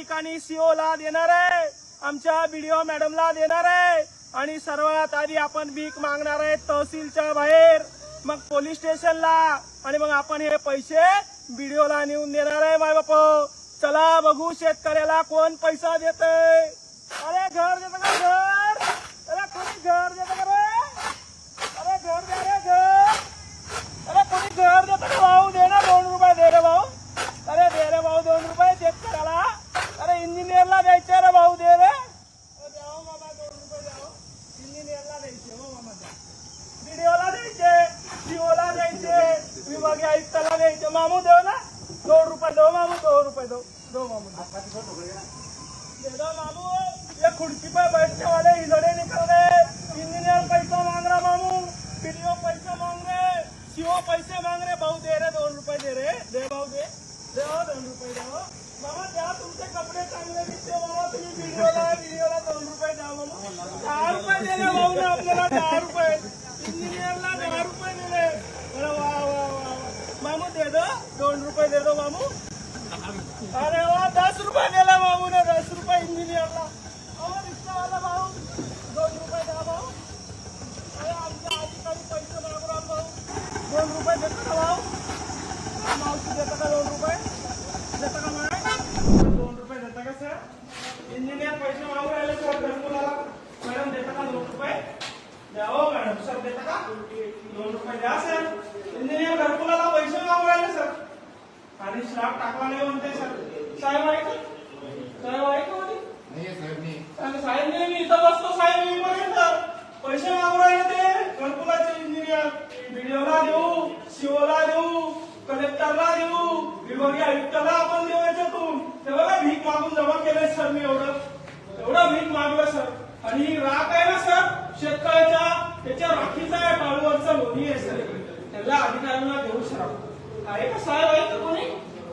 ठिकाणी सीओला देणार आहे. आमच्या बीडीओ मॅडमला देणार आहे. आणि सर्वात आधी आपण भीक मागणार आहे तहसीलच्या बाहेर. मग पोलीस स्टेशनला. आणि मग आपण हे पैसे बीडीओला नेऊन देणार आहे माय बाप. चला बघू शेतकऱ्याला कोण पैसा देत अरे घर देत का घर? अरे कोणी घर देत का रे? अरे घर द्या रे घर. अरे कोणी घर देत का भाऊ दे ना दोन रुपये दे रे भाऊ अरे दे रे भाऊ दोन रुपये शेतकऱ्याला अरे इंजिनियरला द्यायचे रे भाऊ दे रे अरे द्यावं मामा दोन रुपये द्यावं इंजिनियरला द्यायचे हो मामा द्या व्हिडिओला द्यायचे सीओला द्यायचे विभागीय आयुक्ताला द्यायचे मामू देव ना? दोन रुपये दो मामू दोन रुपये दो दो मामू दे दो मामू ये खुर्ची पे बैठने वाले हिलड़े निकल रहे इंजीनियर पैसा मांग रहा मामू. पीडीओ पैसे मांग रहे. सीओ पैसे मांग रहे. भाऊ दे रहे दोन रुपये दे रहे. दे भाऊ दे. दे दोन रुपये दे हो मामा द्या तुमचे कपडे चांगले दिसते. बाबा तुम्ही व्हिडिओला व्हिडिओला दोन रुपये द्या मामा. दहा रुपये दिले भाऊ आपल्याला दहा रुपये इंजिनियरला दहा रुपये दिले अरे वा वा वा वा. मामू दे दो दोन रुपये दे दो मामू अरे वा दस रुपये दिला भाऊ ने दस रुपये इंजिनियरला अहो रिक्षावाला भाऊ दोन रुपये द्या भाऊ अरे आमच्या अधिकारी पैसे मागू राहिला भाऊ दोन रुपये देतो का भाऊ मावशी देता का दोन रुपये देता का मॅडम दोन रुपये देता का सर इंजिनियर पैसे मागू राहिले सर घरकुलाला मॅडम देता का दोन रुपये द्या हो का दोन रुपये द्या सर इंजिनियर घरकुलाला पैसे मागू राहिले सर आणि स्लॅब टाकला नाही म्हणते सर साहेब आहे का साहेब आहे का म्हणे? साहेब मी नाही मी इथं बसतो साहेब मी पर्यंत पैसे मागू राहिले ते घरकुलाचे इंजिनियर व्हिडिओला देऊ सीओला देऊ कलेक्टरला देऊ विभागीय आयुक्ताला आपण देऊ याच्यातून ते बघा भीक मागून जमा केलंय सर मी एवढं एवढं भीक मागलं सर आणि ही राख आहे ना सर शेतकऱ्याच्या टाळूवरचा लोणी आहे सर. त्याला अधिकाऱ्यांना देऊ सर आहे का साहेब? आहे का कोणी?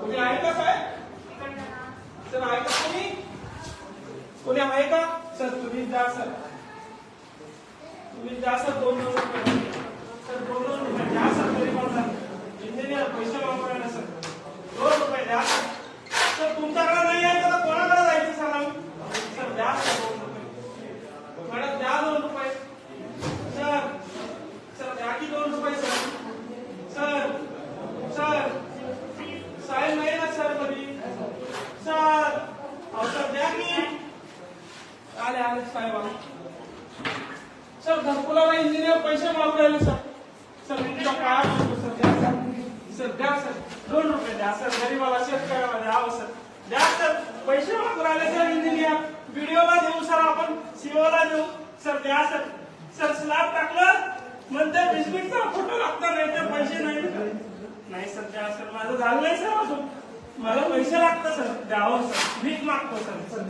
कोणी आहे का साहेब? सर आहे का कोणी? कोणी आहे का? सर तुम्ही जा सर. तुम्ही जा सर दोन दोन सर दोन दोन रुपये द्या सर तरी पण सर. इंजिनियर पैसे वापरायला सर. दोन रुपये द्या सर तुमचा नाही आहे तर कोणाकडे जायचं सर आम्ही सर द्या सर दोन रुपये मॅडम द्या दोन रुपये सर सर द्या की दोन रुपये सर सर सर साहेब नाही ना सर कधी सर अहो सर द्या की आले आले साहेब आले सर सर पैसे मागू राहिले सर. सर तुमच्या काय पडतो सर. द्या सर. सर द्या सर. दोन रुपये द्या सर. गरीबाला शेतकऱ्याला द्यावं हो, सर. द्या सर. पैसे मागू राहिले सर इंजिनियर व्हिडिओला देऊ सर आपण. सीओला देऊ. सर द्या सर. सर स्लॅब टाकलं. म्हणते बिस्किटचा फोटो लागतो नाही तर पैसे नाही. नाही सर द्या सर. माझं झालं नाही सर अजून. मला पैसे लागतं सर. द्यावं सर. भीक मागतो सर. सर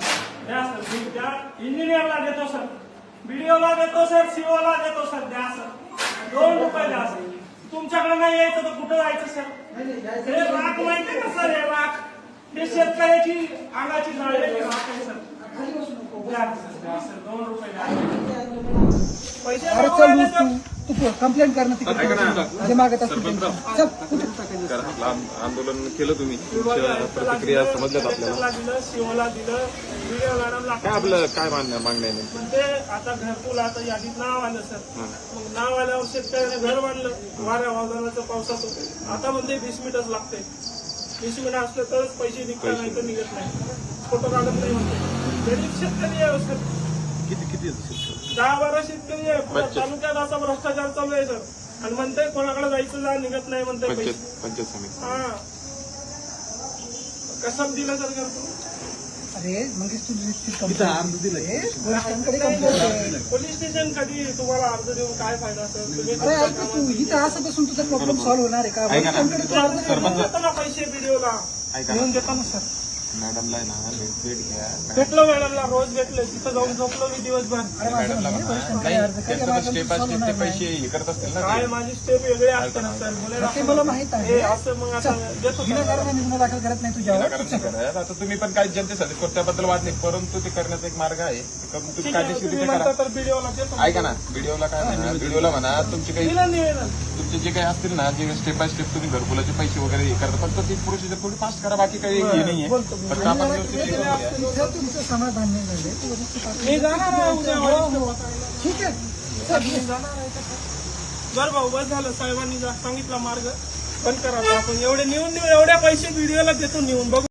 द्या सर. भीक द्या. इंजिनियरला देतो सर. व्हिडिओला देतो सर सीओला देतो सर द्या सर दोन रुपये द्या सर तुमच्याकडे नाही यायचं तर कुठं जायचं सर हे राख माहितीये का सर हे राख ते शेतकऱ्याची अंगाची जाळी आहे. हा काय सर? द्या, सर, दोन रुपये द्या. पैसे तू तू कंप्लेंट कर ना. तिकडे जे मागत असतील त्यांचं. चल कारण आंदोलन केलं तुम्ही. तुमच्या प्रतिक्रिया समजल्यात आपल्याला. दिलं शिवला दिलं व्हिडिओ मॅडमला काय आपलं काय मान्य मागण्या आहे नेमकी? म्हणजे आता घरकुल आता यादीत नाव आलं सर. मग नाव आल्यावर शेतकऱ्याने घर बांधलं. वाऱ्या वादळाचं पावसाचं. आता म्हणते वीस मिनिटच लागते वीस मिनिट असलं तरच पैसे निघतात नाही तर निघत नाही. फोटो काढत नाही म्हणते. गरीब शेतकरी आहे हो सर. किती किती आहे शेतकरी? दहा बारा शेतकरी आहे पुऱ्या तालुक्यात असा भ्रष्टाचार चालू आहे सर. आणि म्हणते कोणाकडे जायचं जा निघत नाही म्हणते पैसे. पंचायत पंचायत समिती हा. कसं दिलं सर घरकुल अरे मंगेश तू कंप्लेंट दिलं. पोलिसांकडे कंप्लेंट आहे. पोलीस स्टेशन कधी तुम्हाला अर्ज देऊन काय फायदा सर? तुम्ही अरे ऐक ना तू इथं असं बसून तुझा प्रॉब्लेम सॉल्व्ह होणार आहे का? पोलिसांकडे तू अर्ज कर. देऊन देतो ना पैसे व्हिडिओला. ऐका देऊन देतो ना सर. मॅडमला आहे ना भेट भेट घ्या. भेटलो मॅडमला रोज भेटले तिथं जाऊन झोपलो मी दिवसभर. काही त्यांचं तर स्टेप बाय स्टेप ते नाही. पैसे हे करत असतील ना काय ते. माझी स्टेप वेगळे असते ना सर. ते मला माहीत आहे. हे असं मग आता देतो गुन्हा दाखल करत नाही तुझ्यावर. नाही करत. आता तुम्ही पण काही जनतेसाठी करतो त्याबद्दल वाद नाही परंतु ते करण्याचा एक मार्ग आहे. ते करून तुम्ही ठीक आहे कायदेशीर तुम्ही रित्या म्हणता करा तर व्हिडिओला देतो ऐका ना व्हिडिओला काय म्हणा व्हिडिओला म्हणा तुमचे काही दिलं तुमचे जे काही असतील ना जे स्टेप बाय स्टेप तुम्ही घरकुलाचे पैसे वगैरे हे करता फक्त ती प्रोसिजर थोडी फास्ट करा बाकी काही हे नाहीये. फक्त आपण तुमचं समाधान नाही ठीक आहे बरं भाऊ बस झालं. साहेबांनी सांगितला मार्ग. पण करा आपण. एवढे नेऊन नेऊन एवढ्या पैसे व्हिडिओला देतो नेऊन. बघू